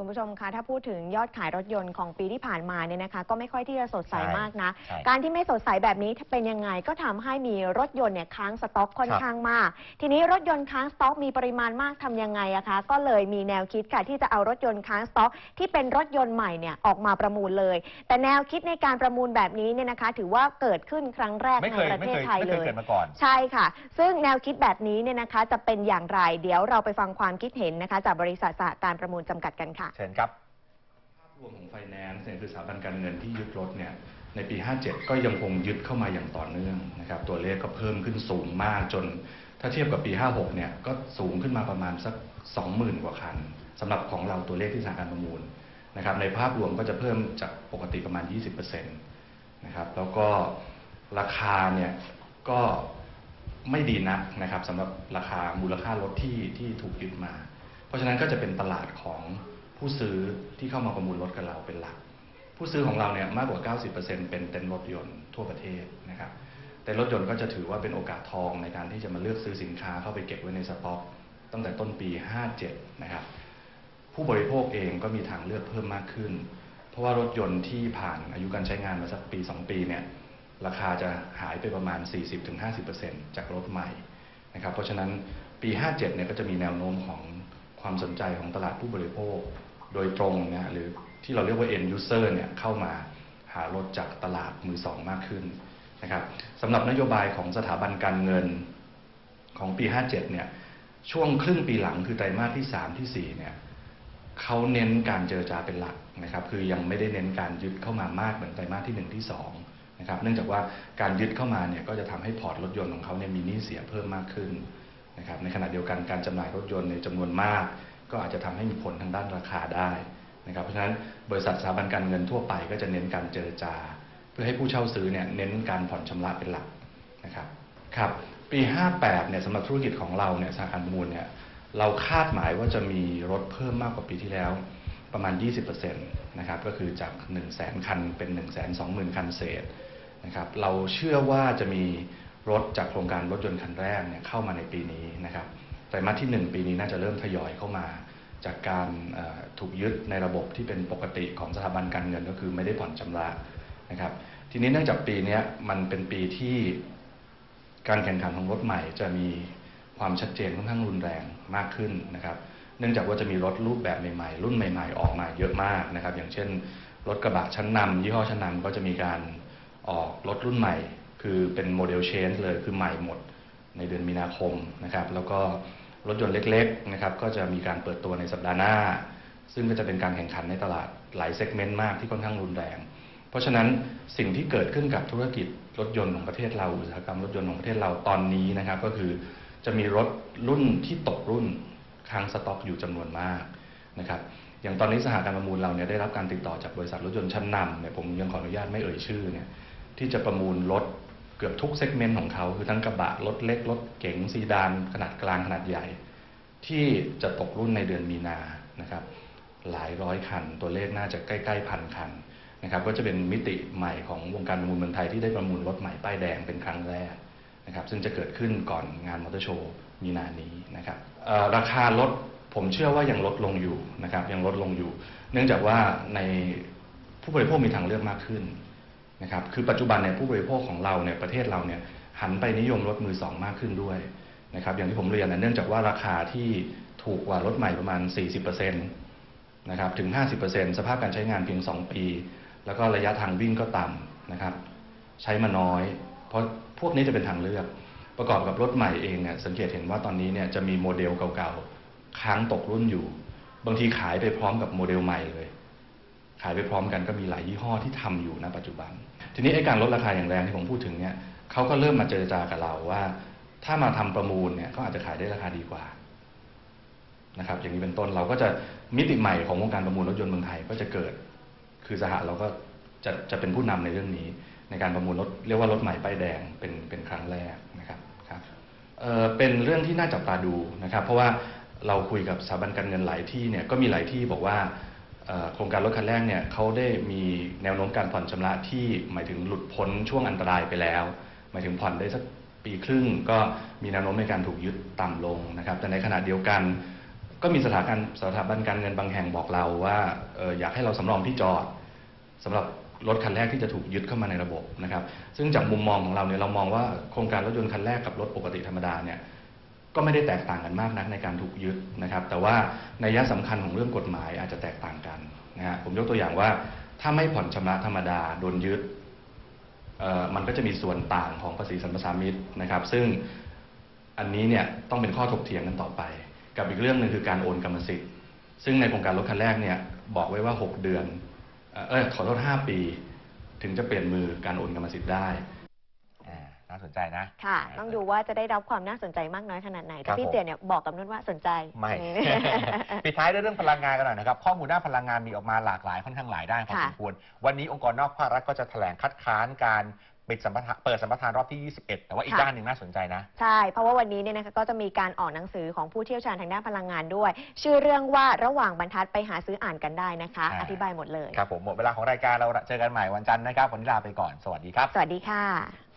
คุณผู้ชมคะถ้าพูดถึงยอดขายรถยนต์ของปีที่ผ่านมาเนี่ยนะคะ ก็ไม่ค่อยที่จะสดใสใช่มากนะ ใช่การที่ไม่สดใสแบบนี้เป็นยังไงก็ทำให้มีรถยนต์เนี่ยค้างสต็อกค่อนข้างมาก ทีนี้รถยนต์ค้างสต็อกมีปริมาณมากทำยังไงอะคะ ก็เลยมีแนวคิดค่ะที่จะเอารถยนต์ค้างสต็อกที่เป็นรถยนต์ใหม่เนี่ยออกมาประมูลเลย แต่แนวคิดในการประมูลแบบนี้เนี่ยนะคะ ถือว่าเกิดขึ้นครั้งแรกไม่ในเคยประไม่เทศเคยไทยไม่เลเคยย เกิดมาก่อน ใช่ค่ะ ซึ่งแนวคิดแบบนี้เนี่ยนะคะ จะเป็นอย่างไร เดี๋ยวเราไปฟังความคิดเห็นนะคะ จากบริษัทสหการประมูลจำกัดกันค่ะเชิญครับภาพรวมของไฟแนนซ์เนี่ยคือสถาบันการเงินที่ยึดรถเนี่ยในปี 57 ก็ยังคงยึดเข้ามาอย่างต่อเนื่องนะครับตัวเลขก็เพิ่มขึ้นสูงมากจน ถ้าเทียบกับปี 56 เนี่ยก็สูงขึ้นมาประมาณสัก 20,000 กว่าคันสำหรับของเราตัวเลขที่สถาการประมูลนะครับในภาพรวมก็จะเพิ่มจากปกติประมาณ 20%นะครับแล้วก็ราคาเนี่ยก็ไม่ดีนักนะครับสำหรับราคามูลค่ารถที่ที่ถูกยึดมา เพราะฉะนั้นก็จะเป็นตลาดของ ผู้ซื้อที่เข้ามาประมูลรถกับเราเป็นหลัก ผู้ซื้อของเราเนี่ยมากกว่า 90%เป็นเต็นท์รถยนต์ทั่วประเทศนะครับเต็นท์รถยนต์ก็จะถือว่าเป็นโอกาสทองในการที่จะมาเลือกซื้อสินค้าเข้าไปเก็บไว้ในสต็อก ตั้งแต่ต้นปี 57 นะครับ ผู้บริโภคเองก็มีทางเลือกเพิ่มมากขึ้น เพราะว่ารถยนต์ที่ผ่านอายุการใช้งานมาสักปี 2 ปีเนี่ยราคาจะหายไปประมาณ 40-50%จากรถใหม่นะครับ เพราะฉะนั้นปี 57 เนี่ยก็จะมีแนวโน้มของความสนใจของตลาดผู้บริโภค โดยตรงนะหรือที่เราเรียกว่า end user เนี่ยเข้ามาหารถจากตลาดมือสองมากขึ้นนะครับสำหรับนโยบายของสถาบันการเงินของปี 57 เนี่ยช่วงครึ่งปีหลังคือไตรมาสที่ 3 ที่ 4 เนี่ยเขาเน้นการเจรจาเป็นหลักนะครับ คือยังไม่ได้เน้นการยึดเข้ามามากเหมือนไตรมาสที่ 1 ที่ 2 นะครับ เนื่องจากว่าการยึดเข้ามาเนี่ยก็จะทำให้พอร์ตรถยนต์ของเขาเนี่ยมีหนี้เสียเพิ่มมากขึ้นนะครับ ในขณะเดียวกันการจำหน่ายรถยนต์ในจำนวนมาก ก็อาจจะทำให้มีผลทางด้านราคาได้นะครับ เพราะฉะนั้นบริษัทสถาบันการเงินทั่วไปก็จะเน้นการเจรจา เพื่อให้ผู้เช่าซื้อเนี่ยเน้นการผ่อนชำระเป็นหลักนะครับครับปี 58 เนี่ยสำหรับธุรกิจของเราเนี่ยสาขาประมูลเนี่ยเราคาดหมายว่าจะมีรถเพิ่มมากกว่าปีที่แล้วประมาณ 20%นะครับก็คือจาก 1 0 0 0 0แคันเป็น 1 2 0 0 0 0 คันเศษนะครับเราเชื่อว่าจะมีรถจากโครงการรถยนต์คันแรกเนี่ยเข้ามาในปีนี้นะครับ ไตรมาสที่ 1 ปีนี้น่าจะเริ่มทยอยเข้ามา จากการถูกยึดในระบบที่เป็นปกติของสถาบันการเงินก็คือไม่ได้ผ่อนชำระนะครับ ทีนี้เนื่องจากปีนี้มันเป็นปีที่การแข่งขันของรถใหม่ จะมีความชัดเจนค่อนข้างรุนแรงมากขึ้นนะครับ เนื่องจากว่าจะมีรถรูปแบบใหม่ๆ รุ่นใหม่ ๆ ออกมาเยอะมากนะครับ อย่างเช่น รถกระบะชั้นนำยี่ห้อชั้นนำก็จะมีการออกรถรุ่นใหม่ คือเป็นโมเดลเชนเลยคือใหม่หมด ในเดือนมีนาคมนะครับ แล้วก็รถยนต์เล็กๆนะครับก็จะมีการเปิดตัวในสัปดาห์หน้า ซึ่งก็จะเป็นการแข่งขันในตลาดหลายเซกเมนต์มากที่ค่อนข้างรุนแรง เพราะฉะนั้นสิ่งที่เกิดขึ้นกับธุรกิจรถยนต์ของประเทศเราอุตสาหกรรมรถยนต์ของประเทศเราตอนนี้นะครับ ก็คือจะมีรถรุ่นที่ตกรุ่นค้างสต็อกอยู่จำนวนมากนะครับอย่างตอนนี้สหการประมูลเราเนี่ยได้รับการติดต่อจากบริษัทรถยนต์ชั้นนำเนี่ยผมยังขออนุญาตไม่เอ่ยชื่อเนี่ยที่จะประมูลรถ เกือบทุกเซกเมนต์ของเขา คือทั้งกระบะรถเล็ก รถเก๋งซีดานขนาดกลางขนาดใหญ่ ที่จะตกรุ่นในเดือนมีนานะครับหลายร้อยคัน ตัวเลขน่าจะใกล้ๆพันคันนะครับก็จะเป็นมิติใหม่ของวงการประมูลเมืองไทยที่ได้ประมูลรถใหม่ป้ายแดงเป็นครั้งแรกนะครับซึ่งจะเกิดขึ้นก่อนงานมอเตอร์โชว์มีนานี้นะครับราคารถผมเชื่อว่ายังลดลงอยู่นะครับยังลดลงอยู่ เนื่องจากว่าในผู้บริโภคมีทางเลือกมากขึ้น นะครับคือปัจจุบันเนี่ยผู้บริโภคของเราเนี่ยประเทศเราเนี่ยหันไปนิยมรถมือสองมากขึ้นด้วยนะครับอย่างที่ผมเรียนนะเนื่องจากว่าราคาที่ถูกกว่ารถใหม่ประมาณ 40%นะครับถึง 50%สภาพการใช้งานเพียง 2 ปี แล้วก็ระยะทางวิ่งก็ต่ำนะครับใช้มาน้อย เพราะพวกนี้จะเป็นทางเลือก ประกอบกับรถใหม่เองเนี่ยสังเกตเห็นว่าตอนนี้เนี่ยจะมีโมเดลเก่าๆ ค้างตกรุ่นอยู่ บางทีขายไปพร้อมกับโมเดลใหม่เลย ขายไปพร้อมกันก็มีหลายยี่ห้อที่ทำอยู่ณปัจจุบัน ทีนี้ไอ้การลดราคาอย่างแรงที่ผมพูดถึงเนี่ยเขาก็เริ่มมาเจรจากับเราว่า ถ้ามาทำประมูลเนี่ยเขาอาจจะขายได้ราคาดีกว่านะครับ อย่างนี้เป็นต้นเราก็จะมิติใหม่ของวงการประมูลรถยนต์เมืองไทยก็จะเกิด คือสหเราก็จะจะเป็นผู้นำในเรื่องนี้ ในการประมูลรถเรียกว่ารถใหม่ป้ายแดงเป็นเป็นครั้งแรกนะครับครับเอ่อเป็นเรื่องที่น่าจับตาดูนะครับ เพราะว่าเราคุยกับสถาบันการเงินหลายที่เนี่ยก็มีหลายที่บอกว่า โครงการรถคันแรกเนี่ยเขาได้มีแนวโน้มการผ่อนชำระที่หมายถึงหลุดพ้นช่วงอันตรายไปแล้ว หมายถึงผ่อนได้สักปีครึ่ง ก็มีแนวโน้มในการถูกยึดต่ำลงนะครับ แต่ในขณะเดียวกันก็มีสถาบันสถาบันการเงินบางแห่งบอกเราว่าอออยากให้เราสำรองที่จอดสำหรับรถคันแรกที่จะถูกยึดเข้ามาในระบบนะครับ ซึ่งจากมุมมองของเราเนี่ยเรามองว่าโครงการรถยนต์คันแรกกับรถปกติธรรมดาเนี่ย ก็ไม่ได้แตกต่างกันมากนักในการถูกยึดนะครับ แต่ว่าในยะสำคัญของเรื่องกฎหมายอาจจะแตกต่างกันนะฮะผมยกตัวอย่างว่าถ้าไม่ผ่อนชำระธรรมดาโดนยึดมันก็จะมีส่วนต่างของภาษีสรรพสามิตนะครับ ซึ่งอันนี้เนี่ยต้องเป็นข้อถกเถียงกันต่อไป กับอีกเรื่องหนึ่งคือการโอนกรรมสิทธิ์ซึ่งในโครงการรถคันแรกเนี่ยบอกไว้ว่า 6 เดือนเออขอโทษ5ปี ถึงจะเปลี่ยนมือการโอนกรรมสิทธิ์ได้ น่าสนใจนะ ค่ะ ต้องดูว่าจะได้รับความน่าสนใจมากน้อยขนาดไหนครัแต่บพี่ผมเตียเนี่ยบอกกับนุ่นว่าสนใจไม่นี่ปิดท้ายด้วยเรื่องพลังงานกันหน่อยนะครับ ข้อมูลด้านพลังงานมีออกมาหลากหลายค่อนข้างหลายด้านพอค่ะสมควร วันนี้องค์กรนอกภาครัฐก็จะแถลงคัดค้านการปิดสัมปทานเปิดสัมปทานรอบที่ 21 แต่ว่าอีกด้านหนึ่งน่าสนใจนะ ใช่ เพราะว่าวันนี้เนี่ยนะคะก็จะมีการออกหนังสือของผู้เชี่ยวชาญทางด้านพลังงานด้วย ชื่อเรื่องว่าระหว่างบรรทัดไปหาซื้ออ่านกันได้นะคะอ่าอธิบายหมดเลย ครับผม หมดเวลาของรายการเราเจอกันใหม่วันจันทร์นะครับวันนี้ลาไปก่อน สวัสดีครับ สวัสดีค่ะ